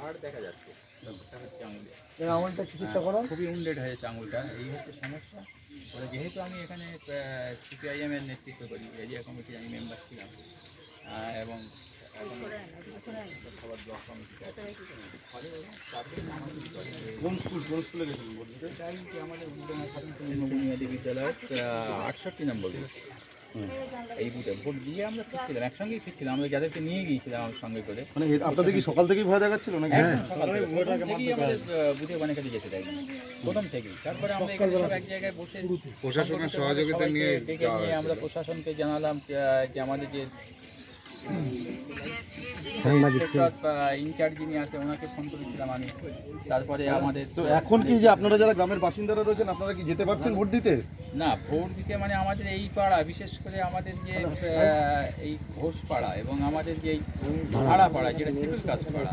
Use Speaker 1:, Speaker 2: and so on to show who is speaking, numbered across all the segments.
Speaker 1: হাড় দেখা যাচ্ছে।
Speaker 2: আঙুলটা চিকিৎসা করা
Speaker 1: খুবই উন্ডেড হয়েছে আঙুলটা। এই হচ্ছে সমস্যা। ওরা যেহেতু আমি এখানে সিপিআইএম এর নেতৃত্ব করি এরিয়া কমিটির আমি মেম্বার ছিলাম। এবং
Speaker 3: কোন স্কুল কোন স্কুলে গেছিলেন
Speaker 1: আমাদের আটষট্টি নম্বর। এই বুথে ভোট দিয়ে আমরা ফিরছিলাম একসঙ্গেই ফিরছিলাম আমরা যাদেরকে নিয়ে গিয়েছিলাম আমার সঙ্গে করে।
Speaker 3: মানে আপনাদের কি সকাল থেকেই ভয় দেখাচ্ছিল নাকি?
Speaker 1: একদম সকাল থেকেই আমাদের বুথে অনেক কাছে যেতে দেয়নি প্রথম থেকেই। তারপরে আমরা এখানে সব এক জায়গায় বসে
Speaker 4: প্রশাসনের সহযোগিতা নিয়ে
Speaker 1: ডেকে নিয়ে আমরা প্রশাসনকে জানালাম যে আমাদের যে ইনচার্জ যিনি আছে ওনাকে ফোন করেছিলাম আমি। তারপরে আমাদের
Speaker 3: তো এখন কি যে আপনারা যারা গ্রামের বাসিন্দারা রয়েছেন আপনারা কি যেতে পারছেন ভোট দিতে?
Speaker 1: না ভোট দিতে মানে আমাদের এই পাড়া বিশেষ করে আমাদের যে এই ঘোষ পাড়া এবং আমাদের যে এই ভাড়া পাড়া যেটা সিভিল কাস্ট পাড়া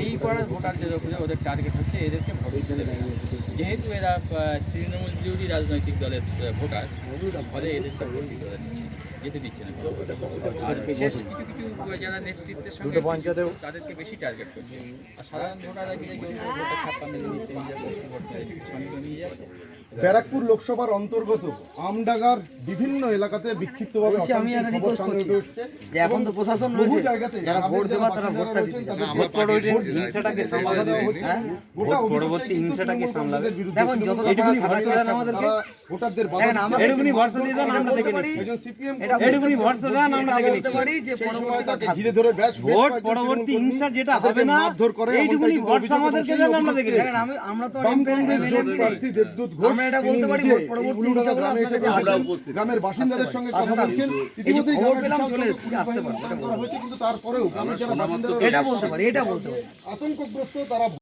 Speaker 1: এই পাড়ার ভোটারদের উপরে ওদের টার্গেট হচ্ছে এদেরকে ভোট দিতে যেহেতু এরা তৃণমূল বিরোধী রাজনৈতিক দলের ভোটার ফলে এদেরকে ভোট দিতে যেতে দিচ্ছে না। আর বিশেষ কিছু কিছু যারা নেতৃত্বের সঙ্গে তাদেরকে বেশি টার্গেট করছে। আর সাধারণ ভোটাররা গেলে ছাপ্পান্ন নিয়ে যাচ্ছে নিয়ে যাচ্ছে
Speaker 3: ব্যারাকপুর লোকসভার অন্তর্গত আমডাঙ্গার বিভিন্ন এলাকাতে বিক্ষিপ্তভাবে
Speaker 2: আমি করছি। যে এখন তো প্রশাসন রয়েছে
Speaker 3: জায়গাতে
Speaker 2: যারা ভোট দেওয়ার তারা ভোটটা
Speaker 3: ভোট
Speaker 4: হিংসাটাকে
Speaker 3: বাধা দেওয়া
Speaker 5: পরবর্তী হিংসাটাকে সামলাবে।
Speaker 2: দেখুন, যতটা পারা থাকার
Speaker 3: দেন
Speaker 5: আমাদেরকে।
Speaker 3: ভোটারদের বাধা
Speaker 2: দেখেন,
Speaker 3: দিচ্ছে।
Speaker 2: আমাদের-
Speaker 5: এটুকুনি ভরসা দিয়ে দেন, আমরা দেখে
Speaker 2: পারি,
Speaker 3: একজন CPM
Speaker 2: এটা বলতে
Speaker 5: এটুকুনি
Speaker 2: পারি,
Speaker 5: ভরসা দেন, আমরা দেখে
Speaker 2: বলতে পারি যে পরবর্তীতে
Speaker 3: ঘিরে ধরে বেশ বেশ
Speaker 5: ভোট পরবর্তী হিংসা যেটা হবে না
Speaker 3: মারধর করে
Speaker 5: এইটুকুনি ভরসা আমাদেরকে দেন আমরা দেখে নিই।
Speaker 2: আমরা তো
Speaker 3: প্রার্থী দেবদূত ঘোষ
Speaker 2: এটা বলতে পারি, পরবর্তী
Speaker 3: গ্রামের বাসিন্দাদের সঙ্গে কথা বলছেন
Speaker 2: পারি।
Speaker 3: ইতিমধ্যেই
Speaker 2: এই যে খবর পেলাম, চলে এসেছি, আসতে
Speaker 3: বাহিনী
Speaker 2: পারি, এটা
Speaker 3: মোতায়েন করা হয়েছে, কিন্তু তারপরেও গ্রামের যারা বাসিন্দারা
Speaker 2: এটা বলতে পারি এটা বলতে পারি
Speaker 3: আতঙ্কগ্রস্ত তারা